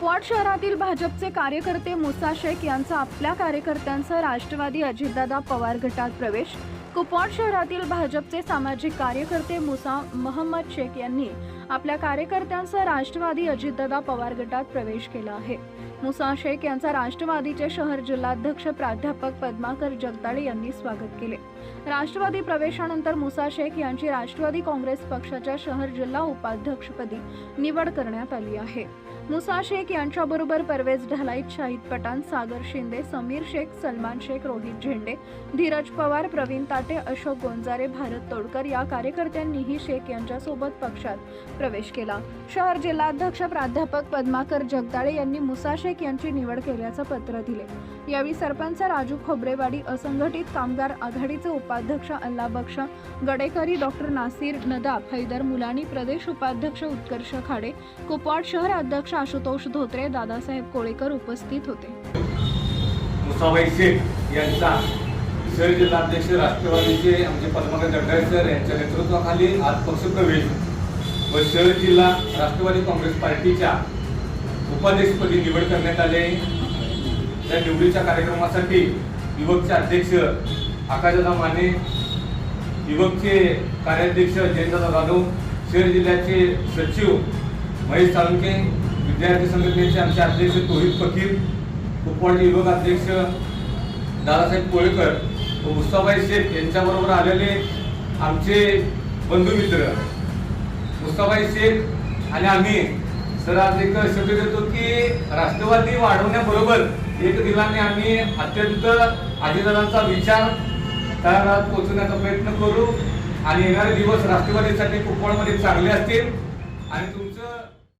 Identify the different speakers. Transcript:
Speaker 1: कुप्पाट शहरातील भाजपचे कार्यकर्ते मुसा शेख यांचा आपल्या कार्यकर्त्यांसह राष्ट्रवादी अजितदादा पवार गटात प्रवेश. कुपवाड शहरातील भाजपचे सामाजिक कार्यकर्ते मुसा महम्मद शेख यांनी आपल्या कार्यकर्त्यांसह राष्ट्रवादी अजितदादा पवार गटात प्रवेश केला आहे. मुसा शेख यांचा राष्ट्रवादीचे शहर जिल्हाध्यक्ष प्राध्यापक पद्माकर जगदाळे यांनी स्वागत केले. राष्ट्रवादी प्रवेशानंतर मुसा शेख यांची राष्ट्रवादी काँग्रेस पक्षाच्या शहर जिल्हा उपाध्यक्षपदी निवड करण्यात आली आहे. मुसा शेख यांच्याबरोबर परवेज ढलाईत शाहिद पठाण सागर शिंदे समीर शेख सलमान शेख रोहित झेंडे धीरज पवार प्रवीण ताटे अशोक गोंजारे भारत तोडकर या कार्यकर्त्यांनीही शेख यांच्यासोबत पक्षात प्रवेश केला. शहर जिल्हाध्यक्ष प्राध्यापक पद्माकर जगदाळे यांनी मुसा शेख यांची निवड केल्याचं पत्र दिले. यावेळी सरपंच राजू खोबरेवाडी असंघटित कामगार आघाडीचे उपाध्यक्ष अल्ला बक्ष गडेकरी डॉक्टर नासिर नदाब हैदर मुलानी प्रदेश उपाध्यक्ष उत्कर्ष खाडे कुपवाड शहर अध्यक्ष आशुतोष धोत्रे दादासाहेब कोळेकर उपस्थित होते.
Speaker 2: मुसाबाई शेख यांचा शहर जिल्हाध्यक्ष राष्ट्रवादीचे आमचे पद्मकर जगदाळे सर यांच्या नेतृत्वाखाली आज पक्षप्रवेश. व शहर जिल्हा राष्ट्रवादी काँग्रेस पार्टीच्या उपाध्यक्षपदी निवड करण्यात आले त्या निवडीच्या कार्यक्रमासाठी युवकचे अध्यक्ष आकाशदादा माने युवकचे कार्याध्यक्ष जयंतदादा जाधव शहर जिल्ह्याचे सचिव महेश तालुके विद्यार्थी संघटनेचे आमचे अध्यक्ष तोहित फकीर कुपवाडचे विभाग अध्यक्ष दादासाहेब कोळेकर व मुस्ताबाई शेख यांच्याबरोबर आलेले आमचे बंधुमित्र. मुस्ताबाई शेख आणि आम्ही सर आज एक शब्द देतो की राष्ट्रवादी वाढवण्याबरोबर एक दिलाने आम्ही अत्यंत आजीदारांचा विचार तळागाळात पोहोचवण्याचा प्रयत्न करू आणि येणारे दिवस राष्ट्रवादीसाठी कुपवाडमध्ये चांगले असतील आणि